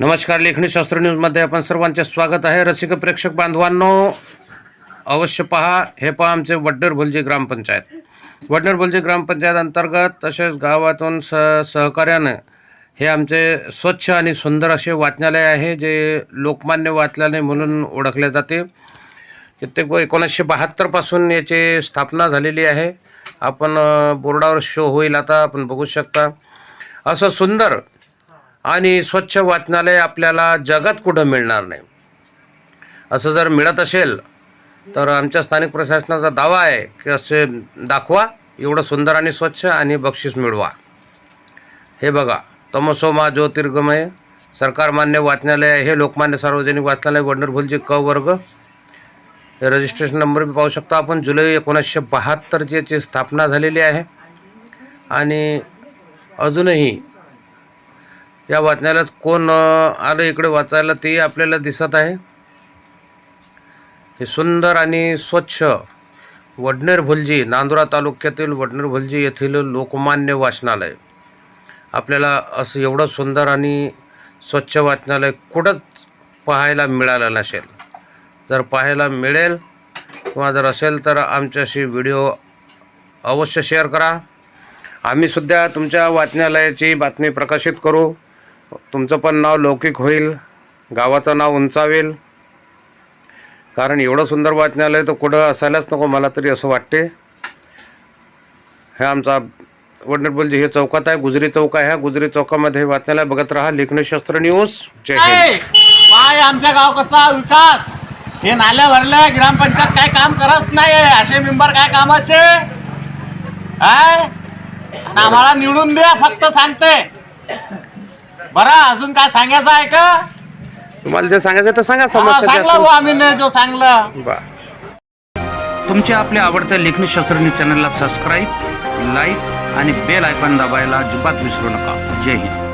नमस्कार लेखणी शास्त्र न्यूजमध्ये आपण सर्वांचे स्वागत आहे. रसिक प्रेक्षक बांधवांनो अवश्य पहा हे पहा आमचे वड्डर भुलजी ग्रामपंचायत. वड्डर भुलजी ग्रामपंचायत अंतर्गत तसेच गावातून स सहकार्यानं हे आमचे स्वच्छ आणि सुंदर असे वाचनालय आहे जे लोकमान्य वाचनालय म्हणून ओळखले जाते. कित्येक एकोणीसशे बहात्तरपासून याची स्थापना झालेली आहे. आपण बोर्डावर शो होईल आता आपण बघू शकता. असं सुंदर आणि स्वच्छ वाचनालय आपल्याला जगात कुठं मिळणार नाही. असं जर मिळत असेल तर आमच्या स्थानिक प्रशासनाचा दावा आहे की असे दाखवा एवढं सुंदर आणि स्वच्छ आणि बक्षीस मिळवा. हे बघा तमसोमा ज्योतिर्गमय सरकारमान्य वाचनालय आहे हे लोकमान्य सार्वजनिक वाचनालय वंडरफुलची क वर्ग. हे रजिस्ट्रेशन नंबर बी पाहू शकता आपण. जुलै एकोणीसशे बहात्तरची याची स्थापना झालेली आहे. आणि अजूनही या वाचनालयात कोण आलं इकडे वाचायला ते आपल्याला दिसत आहे. हे सुंदर आणि स्वच्छ वडनेर भुलजी नांदुरा तालुक्यातील वडनेर भुलजी येथील लोकमान्य वाचनालय. आपल्याला असं एवढं सुंदर आणि स्वच्छ वाचनालय कुठंच पाहायला मिळालं नसेल. जर पाहायला मिळेल किंवा जर असेल तर आमच्याशी व्हिडिओ अवश्य शेअर करा. आम्हीसुद्धा तुमच्या वाचनालयाची बातमी प्रकाशित करू. तुमचं पण नाव लौकिक होईल गावाचं नाव उंचावेल. कारण एवढं सुंदर वाचनालय तर कुठं असायलाच नको मला तरी असं वाटते. हे आमचा वडनेरबुलजी हे चौकात आहे गुजरी चौक आहे. ह्या गुजरी चौकामध्ये हे वाचनालय बघत राहा. लेखनशास्त्र न्यूज. जय हिंद. काय गाव आमच्या गावचा विकास. हे नाल्या भरल्या ग्रामपंचायत काय काम करत नाही असे मेंबर काय कामाचे? आम्हाला निवडून द्या फक्त सांगते. बरं अजून काय सांगायचं आहे का? तुम्हाला जे सांगायचं ते सांगा हा, समस्या सांगला जास्त- बुवा आम्ही नाही जो सांगलं. बर. तुमच्या आपल्या आवडत्या लेखनी शास्त्रज्ञ चॅनलला सबस्क्राईब लाईक आणि बेल आयकॉन दाबायला अजिबात विसरू नका. जय हिंद.